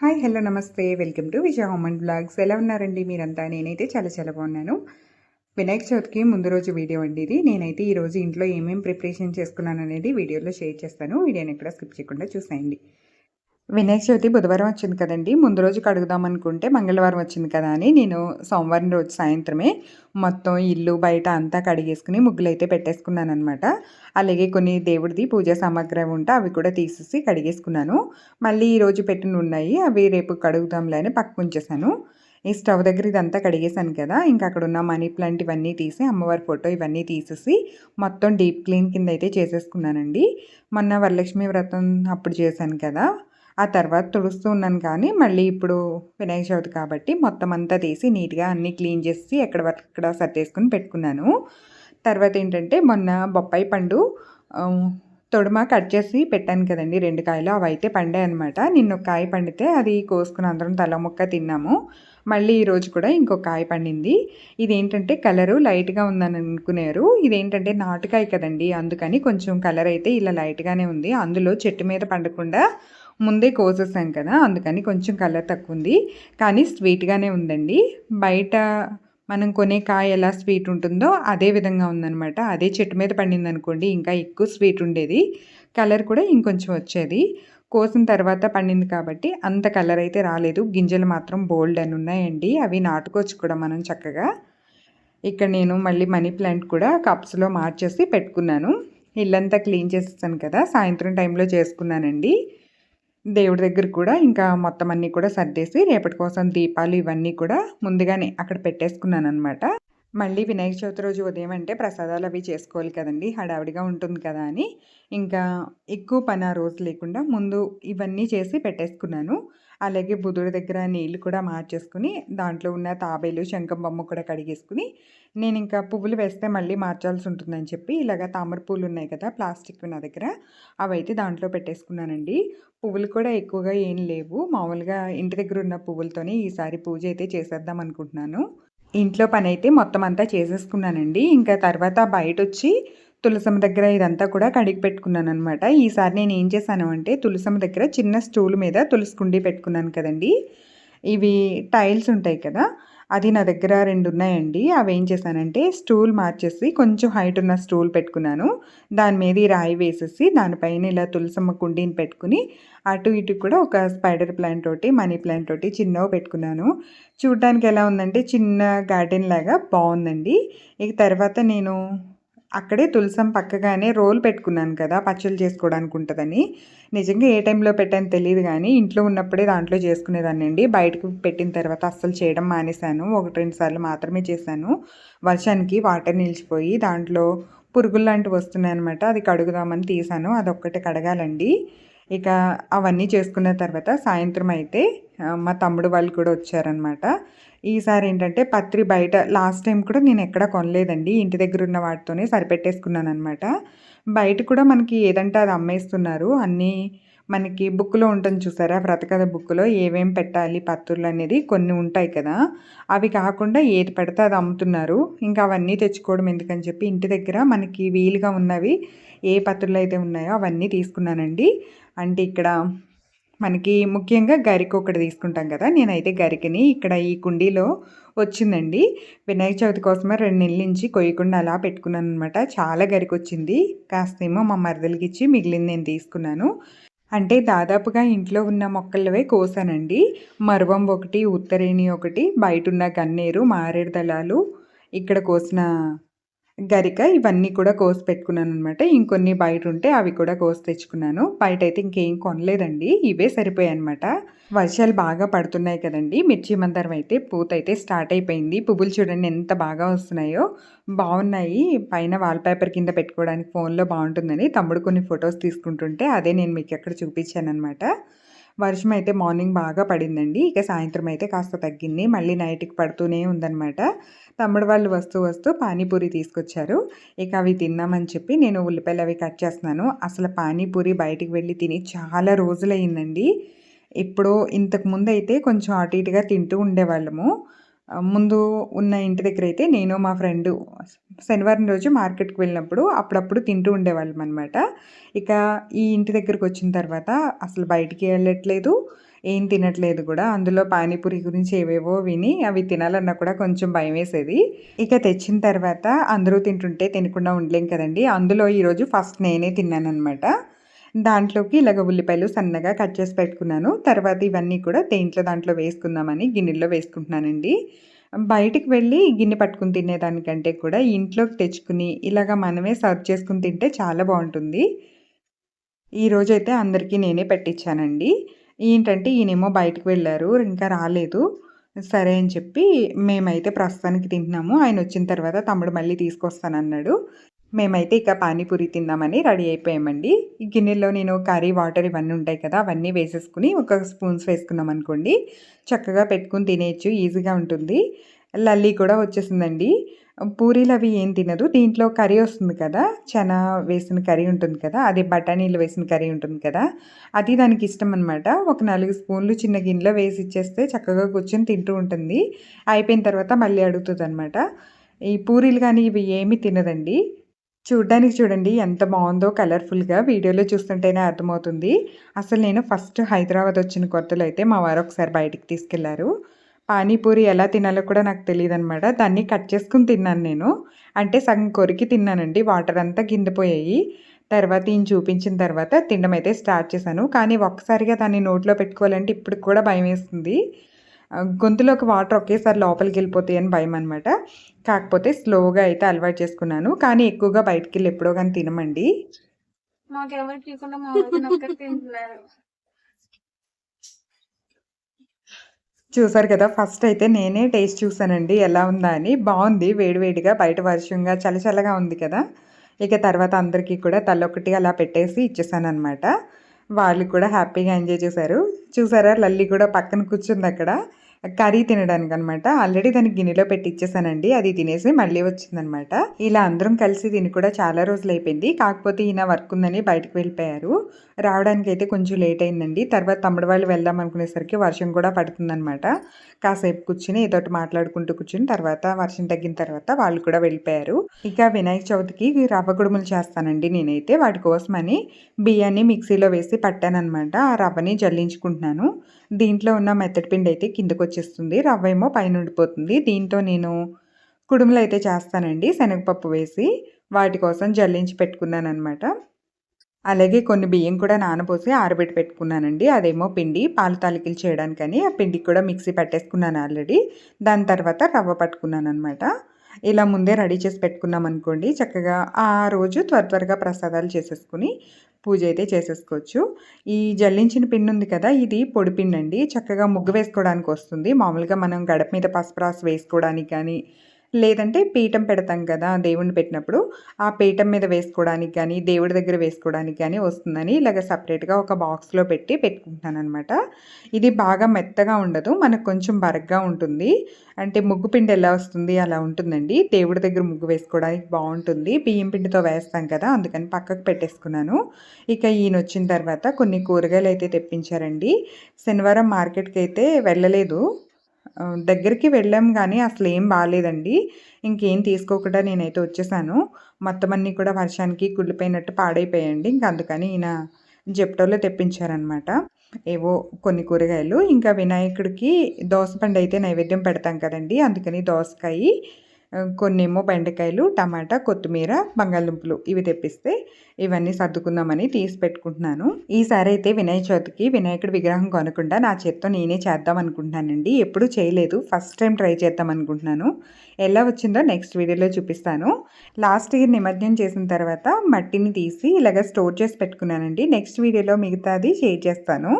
Hi hello నమస్తే. Welcome to Vijaya home and blogs. ఎలా ఉన్నారండి మీరంతా? నేనైతే చాలా చాలా బాగున్నాను. వినాయక చవితికి ముందు రోజు వీడియో అండి ఇది. నేనైతే ఈరోజు ఇంట్లో ఏమేమి ప్రిపరేషన్ చేసుకున్నాను అనేది వీడియోలో షేర్ చేస్తాను. వీడియోని ఎక్కడ స్కిప్ చేయకుండా చూసేయండి. వినాయక చవితి బుధవారం వచ్చింది కదండి. ముందు రోజు కడుగుదాం అనుకుంటే మంగళవారం వచ్చింది కదా అని నేను సోమవారం రోజు సాయంత్రమే మొత్తం ఇల్లు బయట అంతా కడిగేసుకుని ముగ్గులు అయితే పెట్టేసుకున్నాను అనమాట అలాగే కొన్ని దేవుడిది పూజా సామాగ్రి ఉంటే అవి కూడా తీసేసి కడిగేసుకున్నాను. మళ్ళీ ఈరోజు పెట్టిన ఉన్నాయి. అవి రేపు కడుగుదాంలే అని పక్కకు ఉంచేసాను ఈ స్టవ్ దగ్గర ఇదంతా కడిగేశాను కదా. ఇంకా అక్కడ ఉన్న మనీ ప్లాంట్ ఇవన్నీ తీసి అమ్మవారి ఫోటో ఇవన్నీ తీసేసి మొత్తం డీప్ క్లీన్ కింద అయితే చేసేసుకున్నానండి. మొన్న వరలక్ష్మి వ్రతం అప్పుడు చేశాను కదా. ఆ తర్వాత తుడుస్తూ ఉన్నాను కానీ మళ్ళీ ఇప్పుడు వినాయక చవితి కాబట్టి మొత్తం అంతా తీసి నీట్గా అన్నీ క్లీన్ చేసి ఎక్కడ అక్కడ సర్దేసుకుని పెట్టుకున్నాను. తర్వాత ఏంటంటే మొన్న బొప్పాయి పండు తొడుమ కట్ చేసి పెట్టాను కదండి రెండు కాయలు అవి అయితే పండాయి అనమాట నిన్న ఒక కాయ పండితే అది కోసుకుని అందరం తల ముక్క తిన్నాము. మళ్ళీ ఈరోజు కూడా ఇంకొక కాయ పండింది. ఇదేంటంటే కలరు లైట్గా ఉందని అనుకున్నారు ఇదేంటంటే నాటుకాయ కదండి అందుకని కొంచెం కలర్ అయితే ఇలా లైట్గానే ఉంది. అందులో చెట్టు మీద పండకుండా ముందే కోసేసాం కదా అందుకని కొంచెం కలర్ తక్కువ ఉంది కానీ స్వీట్గానే ఉందండి. బయట మనం కొనే కాయ ఎలా స్వీట్ ఉంటుందో అదే విధంగా ఉందనమాట అదే చెట్టు మీద పండింది అనుకోండి ఇంకా ఎక్కువ స్వీట్ ఉండేది. కలర్ కూడా ఇంకొంచెం వచ్చేది. కోసిన తర్వాత పండింది కాబట్టి అంత కలర్ అయితే రాలేదు. గింజలు మాత్రం బోల్డ్ అని ఉన్నాయండి. అవి నాటుకోవచ్చు కూడా మనం చక్కగా. ఇక్కడ నేను మళ్ళీ మనీ ప్లాంట్ కూడా కప్స్లో మార్చేసి పెట్టుకున్నాను. ఇల్లంతా క్లీన్ చేసేసాను కదా సాయంత్రం టైంలో చేసుకున్నానండి. దేవుడి దగ్గర కూడా ఇంకా మొత్తం అన్నీ కూడా సర్దేసి రేపటి కోసం దీపాలు ఇవన్నీ కూడా ముందుగానే అక్కడ పెట్టేసుకున్నాను అనమాట మళ్ళీ వినాయక చవితి రోజు ఉదయం అంటే ప్రసాదాలు అవి చేసుకోవాలి కదండి హడావిడిగా ఉంటుంది కదా అని. ఇంకా ఎక్కువ పని ఆ రోజు లేకుండా ముందు ఇవన్నీ చేసి పెట్టేసుకున్నాను. అలాగే బుధుడి దగ్గర నీళ్ళు కూడా మార్చేసుకుని దాంట్లో ఉన్న తాబేలు శంఖం బొమ్మ కూడా కడిగేసుకుని నేను ఇంకా పువ్వులు వేస్తే మళ్ళీ మార్చాల్సి ఉంటుందని చెప్పి ఇలాగ తామర పూలు ఉన్నాయి కదా ప్లాస్టిక్ నా దగ్గర అవైతే దాంట్లో పెట్టేసుకున్నానండి. పువ్వులు కూడా ఎక్కువగా ఏం లేవు. మామూలుగా ఇంటి దగ్గర ఉన్న పువ్వులతోనే ఈసారి పూజ అయితే చేసేద్దాం అనుకుంటున్నాను. ఇంట్లో పని అయితే మొత్తం అంతా చేసేసుకున్నానండి. ఇంకా తర్వాత బయట వచ్చి తులసమ్మ దగ్గర ఇదంతా కూడా కడిగి పెట్టుకున్నాను అనమాట ఈసారి నేను ఏం చేశాను అంటే తులసమ్మ దగ్గర చిన్న స్టూల్ మీద తులసి కుండీ పెట్టుకున్నాను కదండి. ఇవి టైల్స్ ఉంటాయి కదా అది నా దగ్గర రెండు ఉన్నాయండి. అవి ఏం చేశానంటే స్టూల్ మార్చేసి కొంచెం హైట్ ఉన్న స్టూల్ పెట్టుకున్నాను. దాని మీద రాయి వేసేసి దానిపైన ఇలా తులసమ్మ కుండీని పెట్టుకుని అటు ఇటు కూడా ఒక స్పైడర్ ప్లాంట్ తోటి మనీ ప్లాంట్ తోటి చిన్నవి పెట్టుకున్నాను. చూడడానికి ఎలా ఉందంటే చిన్న గార్డెన్ లాగా బాగుందండి. ఇక తర్వాత నేను అక్కడే తులసం పక్కగానే రోల్ పెట్టుకున్నాను కదా పచ్చళ్ళు చేసుకోవడానికి ఉంటుందని. నిజంగా ఏ టైంలో పెట్టాను తెలియదు కానీ ఇంట్లో ఉన్నప్పుడే దాంట్లో చేసుకునేదాన్ని అండి బయటకు పెట్టిన తర్వాత అస్సలు చేయడం మానేశాను. ఒకటి రెండు సార్లు మాత్రమే చేశాను. వర్షానికి వాటర్ నిలిచిపోయి దాంట్లో పురుగులు లాంటివి వస్తున్నాయి అనమాట అది కడుగుదామని తీసాను అదొక్కటి కడగాలండి. ఇక అవన్నీ చేసుకున్న తర్వాత సాయంత్రం అయితే మా తమ్ముడు వాళ్ళు కూడా వచ్చారనమాట ఈసారి ఏంటంటే పత్రి బయట లాస్ట్ టైం కూడా నేను ఎక్కడ కొనలేదండి. ఇంటి దగ్గర ఉన్న వాటితోనే సరిపెట్టేసుకున్నాను అనమాట బయట కూడా మనకి ఏదంటే అది అమ్మేస్తున్నారు. అన్నీ మనకి బుక్లో ఉంటుంది చూసారా? వ్రతకథ బుక్లో ఏమేమి పెట్టాలి పత్రులు అనేది కొన్ని ఉంటాయి కదా. అవి కాకుండా ఏది పెడితే అది అమ్ముతున్నారు. ఇంకా అవన్నీ తెచ్చుకోవడం ఎందుకని చెప్పి ఇంటి దగ్గర మనకి వీలుగా ఉన్నవి ఏ పత్రులు అయితే ఉన్నాయో అవన్నీ తీసుకున్నానండి. అంటే ఇక్కడ మనకి ముఖ్యంగా గరిక ఒకటి తీసుకుంటాం కదా నేనైతే గరికని ఇక్కడ ఈ కుండీలో వచ్చిందండి. వినాయక చవితి కోసమే రెండు నెలల నుంచి కొయ్యకుండా అలా పెట్టుకున్నాను అనమాట చాలా గరిక వచ్చింది. కాస్తేమో మా మరదలకి ఇచ్చి మిగిలింది నేను తీసుకున్నాను. అంటే దాదాపుగా ఇంట్లో ఉన్న మొక్కలవే కోసానండి. మరువం ఒకటి ఉత్తరేణి ఒకటి బయట ఉన్న గన్నేరు మారేడు దళాలు ఇక్కడ కోసిన గరిక ఇవన్నీ కూడా కోసి పెట్టుకున్నాను అనమాట ఇంకొన్ని బయట ఉంటే అవి కూడా కోసి తెచ్చుకున్నాను. బయట అయితే ఇంకేం కొనలేదండి. ఇవే సరిపోయాయి అనమాట వర్షాలు బాగా పడుతున్నాయి కదండి. మిర్చి మందరం అయితే పూత అయితే స్టార్ట్ అయిపోయింది. పువ్వులు చూడండి ఎంత బాగా వస్తున్నాయో. బాగున్నాయి. పైన వాల్ పేపర్ కింద పెట్టుకోవడానికి ఫోన్లో బాగుంటుందని తమ్ముడు కొన్ని ఫొటోస్ తీసుకుంటుంటే అదే నేను మీకు ఎక్కడ చూపించాను అనమాట వర్షం అయితే మార్నింగ్ బాగా పడిందండి. ఇక సాయంత్రం అయితే కాస్త తగ్గింది. మళ్ళీ నైట్కి పడుతూనే ఉందన్నమాట. తమ్ముడు వాళ్ళు వస్తూ వస్తూ పానీపూరి తీసుకొచ్చారు. ఇక అవి తిన్నామని చెప్పి నేను ఉల్లిపాయలు అవి కట్ చేస్తున్నాను. అసలు పానీపూరి బయటికి వెళ్ళి తిని చాలా రోజులయ్యిందండి. ఇప్పుడు ఇంతకు ముందు అయితే కొంచెం అటు ఇటుగా తింటూ ఉండేవాళ్ళము. ముందు ఉన్న ఇంటి దగ్గర అయితే నేను మా ఫ్రెండ్ శనివారం రోజు మార్కెట్కి వెళ్ళినప్పుడు అప్పుడప్పుడు తింటూ ఉండేవాళ్ళం అనమాట ఇక ఈ ఇంటి దగ్గరకు వచ్చిన తర్వాత అసలు బయటికి వెళ్ళట్లేదు ఏం తినట్లేదు కూడా. అందులో పానీపూరి గురించి ఏవేవో విని అవి తినాలన్నా కూడా కొంచెం భయం వేసేది ఇక తెచ్చిన తర్వాత అందరూ తింటుంటే తినకుండా ఉండలేం కదండి. అందులో ఈరోజు ఫస్ట్ నేనే తిన్నాను అనమాట దాంట్లోకి ఇలాగ ఉల్లిపాయలు సన్నగా కట్ చేసి పెట్టుకున్నాను. తర్వాత ఇవన్నీ కూడా దేంట్లో దాంట్లో వేసుకుందామని గిన్నెల్లో వేసుకుంటున్నానండి. బయటికి వెళ్ళి గిన్నె పట్టుకుని తినేదానికంటే కూడా ఇంట్లోకి తెచ్చుకుని ఇలాగ మనమే సర్వ్ చేసుకుని తింటే చాలా బాగుంటుంది. ఈరోజైతే అందరికీ నేనే పెట్టించానండి ఏంటంటే ఈయనేమో బయటకు వెళ్ళారు ఇంకా రాలేదు. సరే అని చెప్పి మేమైతే ప్రస్తుతానికి తింటున్నాము. ఆయన వచ్చిన తర్వాత తమ్ముడు మళ్ళీ తీసుకొస్తానన్నాడు. మేమైతే ఇక పానీపూరి తిందామని రెడీ అయిపోయామండి. ఈ గిన్నెలో నేను కర్రీ వాటర్ ఇవన్నీ ఉంటాయి కదా అవన్నీ వేసేసుకుని ఒక స్పూన్స్ వేసుకున్నాం అనుకోండి. చక్కగా పెట్టుకుని తినేయచ్చు ఈజీగా ఉంటుంది. లల్లీ కూడా వచ్చేసిందండి. పూరీలు అవి ఏం తినదు. దీంట్లో కర్రీ వస్తుంది కదా చనా వేసిన కర్రీ ఉంటుంది కదా అది బఠానీలు వేసిన కర్రీ ఉంటుంది కదా అది దానికి ఇష్టం అనమాట ఒక నాలుగు స్పూన్లు చిన్న గిన్నెలో వేసి ఇచ్చేస్తే చక్కగా కూర్చొని తింటూ ఉంటుంది. అయిపోయిన తర్వాత మళ్ళీ అడుగుతుంది అనమాట ఈ పూరీలు కానీ ఇవి ఏమి తినదండి. చూడ్డానికి చూడండి ఎంత బాగుందో కలర్ఫుల్గా వీడియోలో చూస్తుంటేనే అర్థమవుతుంది. అసలు నేను ఫస్ట్ హైదరాబాద్ వచ్చిన కొత్తలో అయితే మా వారు ఒకసారి బయటికి తీసుకెళ్ళారు. పానీపూరి ఎలా తినాలో కూడా నాకు తెలియదు అనమాట దాన్ని కట్ చేసుకుని తిన్నాను నేను. అంటే సగం కొరికి తిన్నానండి. వాటర్ అంతా కిందపోయాయి తర్వాత ఈయన చూపించిన తర్వాత తినడం అయితే స్టార్ట్ చేశాను. కానీ ఒక్కసారిగా దాన్ని నోట్లో పెట్టుకోవాలంటే ఇప్పుడు కూడా భయం వేస్తుంది. గొంతులోకి వాటర్ ఒకేసారి లోపలికి వెళ్ళిపోతాయి అని భయం అనమాట కాకపోతే స్లోగా అయితే అలవాటు చేసుకున్నాను. కానీ ఎక్కువగా బయటికి వెళ్ళి ఎప్పుడో కానీ తినమండి. చూసారు కదా ఫస్ట్ అయితే నేనే టేస్ట్ చూసానండి. ఎలా ఉందా అని. బాగుంది. వేడివేడిగా బయట వర్షంగా చల్లచల్లగా ఉంది కదా. ఇక తర్వాత అందరికీ కూడా తల్లొకటి అలా పెట్టేసి ఇచ్చేసాను అనమాట వాళ్ళు కూడా హ్యాపీగా ఎంజాయ్ చేశారు. చూసారా? లల్లి కూడా పక్కన కూర్చుంది అక్కడ. కర్రీ తినడానికి అనమాట ఆల్రెడీ దానికి గిన్నెలో పెట్టి ఇచ్చేసానండి అది తినేసి మళ్ళీ వచ్చిందనమాట. ఇలా అందరం కలిసి తిని కూడా చాలా రోజులు అయిపోయింది కాకపోతే ఈయన వర్క్ ఉందని బయటకు వెళ్ళిపోయారు. రావడానికి అయితే కొంచెం లేట్ అయిందండి తర్వాత తమ్ముడు వాళ్ళు వెళ్దాం అనుకునేసరికి వర్షం కూడా పడుతుందనమాట. కాసేపు కూర్చుని ఏదోటి మాట్లాడుకుంటూ కూర్చుని తర్వాత వర్షం తగ్గిన తర్వాత వాళ్ళు కూడా వెళ్ళిపోయారు. ఇక వినాయక చవితికి రవ్వ గుడుములు చేస్తానండి నేనైతే. వాటి కోసమని బియ్యాన్ని మిక్సీలో వేసి పట్టానమాట ఆ రవ్వని జల్లించుకుంటున్నాను. దీంట్లో ఉన్న మెత్తడి పిండి అయితే కిందకు వచ్చేస్తుంది. రవ్వ ఏమో పైన ఉండిపోతుంది. దీంతో నేను కుడుములు అయితే చేస్తానండి. శనగపప్పు వేసి వాటి కోసం జల్లించి పెట్టుకున్నాను అనమాట అలాగే కొన్ని బియ్యం కూడా నానపోసి ఆరబెట్టి పెట్టుకున్నానండి. అదేమో పిండి పాలు తాలికలు చేయడానికని. ఆ పిండికి కూడా మిక్సీ పెట్టేసుకున్నాను ఆల్రెడీ. దాని తర్వాత రవ్వ పట్టుకున్నాను అనమాట ఇలా ముందే రెడీ చేసి పెట్టుకున్నాం అనుకోండి చక్కగా ఆ రోజు త్వర త్వరగా ప్రసాదాలు చేసేసుకుని పూజ అయితే చేసేసుకోవచ్చు. ఈ జల్లించిన పిన్ ఉంది కదా ఇది పొడి పిన్ అండి చక్కగా ముగ్గు వేసుకోవడానికి వస్తుంది. మామూలుగా మనం గడప మీద పసుపు రాసి వేసుకోవడానికి కానీ లేదంటే పీఠం పెడతాం కదా దేవుణ్ణి పెట్టినప్పుడు ఆ పీఠం మీద వేసుకోవడానికి కానీ దేవుడి దగ్గర వేసుకోవడానికి కానీ వస్తుందని ఇలాగ సపరేట్గా ఒక బాక్స్లో పెట్టి పెట్టుకుంటాను అనమాట ఇది బాగా మెత్తగా ఉండదు మనకు కొంచెం బరగ్గా ఉంటుంది. అంటే ముగ్గు పిండి ఎలా వస్తుంది అలా ఉంటుందండి. దేవుడి దగ్గర ముగ్గు వేసుకోవడానికి బాగుంటుంది. బియ్యం పిండితో వేస్తాం కదా అందుకని పక్కకు పెట్టేసుకున్నాను. ఇక ఈయన వచ్చిన తర్వాత కొన్ని కూరగాయలు అయితే తెప్పించారండి. శనివారం మార్కెట్కి అయితే వెళ్ళలేదు. దగ్గరికి వెళ్ళాం కానీ అసలు ఏం బాగాలేదండి ఇంకేం తీసుకోకుండా నేనైతే వచ్చేసాను. మొత్తం అన్నీ కూడా వర్షానికి కుళ్ళిపోయినట్టు పాడైపోయాయండి. ఇంకా అందుకని ఈయన జెప్టోలో తెప్పించారనమాట ఏవో కొన్ని కూరగాయలు. ఇంకా వినాయకుడికి దోసపండు అయితే నైవేద్యం పెడతాం కదండి. అందుకని దోసకాయ కొన్నేమో బెండకాయలు టమాటా కొత్తిమీర బంగాళదుంపలు ఇవి తెప్పిస్తే ఇవన్నీ సర్దుకుందామని తీసి పెట్టుకుంటున్నాను. ఈసారి అయితే వినాయక చవితికి వినాయకుడి విగ్రహం కొనకుండా నా చేత్తో నేనే చేద్దాం అనుకుంటున్నానండి. ఎప్పుడూ చేయలేదు. ఫస్ట్ టైం ట్రై చేద్దాం అనుకుంటున్నాను. ఎలా వచ్చిందో నెక్స్ట్ వీడియోలో చూపిస్తాను. లాస్ట్ ఇయర్ నిమజ్జనం చేసిన తర్వాత మట్టిని తీసి ఇలాగ స్టోర్ చేసి పెట్టుకున్నానండి. నెక్స్ట్ వీడియోలో మిగతాది షేర్ చేస్తాను.